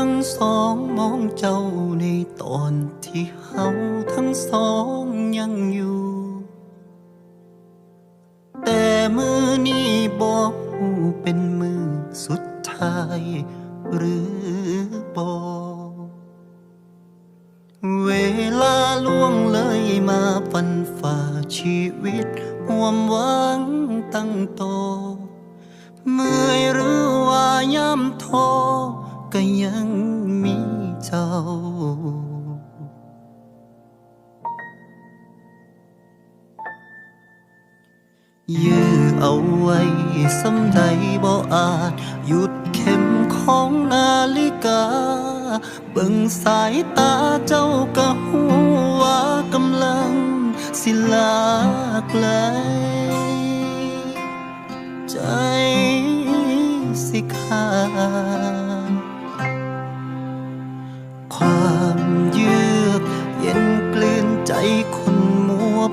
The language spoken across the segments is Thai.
ทั้งสองมองเจ้าในตอนที่เฮาทั้งสองยังอยู่ แต่มือนี้บอกหูเป็นมือสุดท้าย หรือบอกเวลาล่วงเลยมาฟันฝ่าชีวิตห่วมหวังตั้งโตเมื่อยหรือว่าย่ำท้อ ก็ยังมีเจ้า ยื้อเอาไว้สำใดบ่อาจ หยุดเข็มของนาฬิกา เบิ่งสายตาเจ้าก็หูว่ากำลัง สิลาไกลใจสิขาด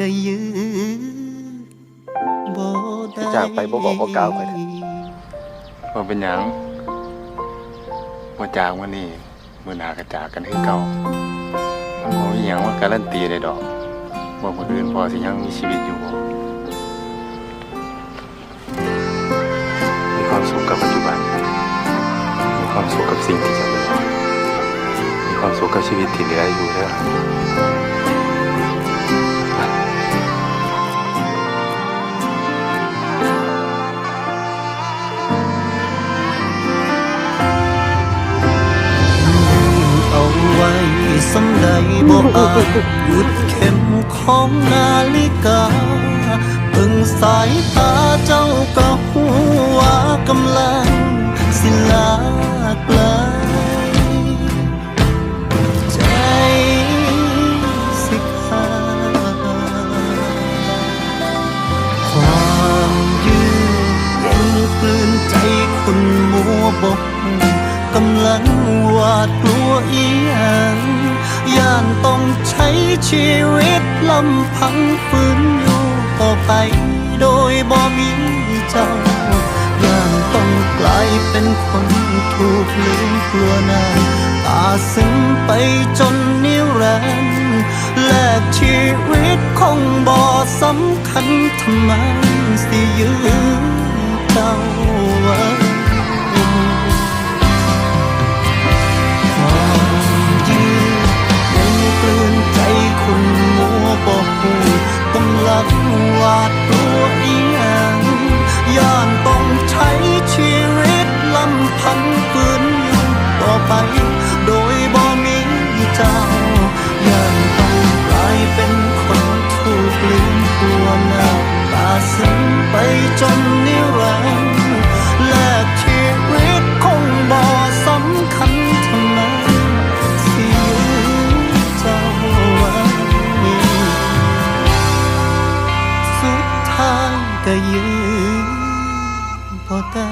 ก็ยื้อบ่ได้จากไปบ่บอกบ่กล่าวไปเถอะ ว่าเป็นหยังว่าจากวันนี้มื่อหนากระจากกันให้เก่ามันบ่มีหยังว่าการันตีได้ดอกว่าคนอื่นพอสิยังมีชีวิตอยู่บ่มีความสุขกับปัจจุบัน มีความสุขกับสิ่งที่จะเหลือมีความสุขกับชีวิตที่เหลืออยู่เด้อ สำใดบ่อาจหยุดเข็มของนาฬิกาเพิ่งสายตาเจ้าก็หูว่ากำลังสิลาไกลใจสิขาดความยืดเย็นกลืนใจคนมัวบกกำลังหวาดกลัวอีหยัง ย่านต้องใช้ชีวิตลำพังฝืนอยู่ต่อไปโดยบ่มีเจ้าย่านต้องกลายเป็นคนถูกลืมกลัวหน้าตาซึ้งไปจนนิรันดร์แลกชีวิตคงบ่สำคัญทำไมสิยืนเจ้า จนนิรันดร์แลกชีวิตคงบ่สำคัญทำไมสิยืนเจ้าวันนี้สุดท้ายก็ยืนบ่ได้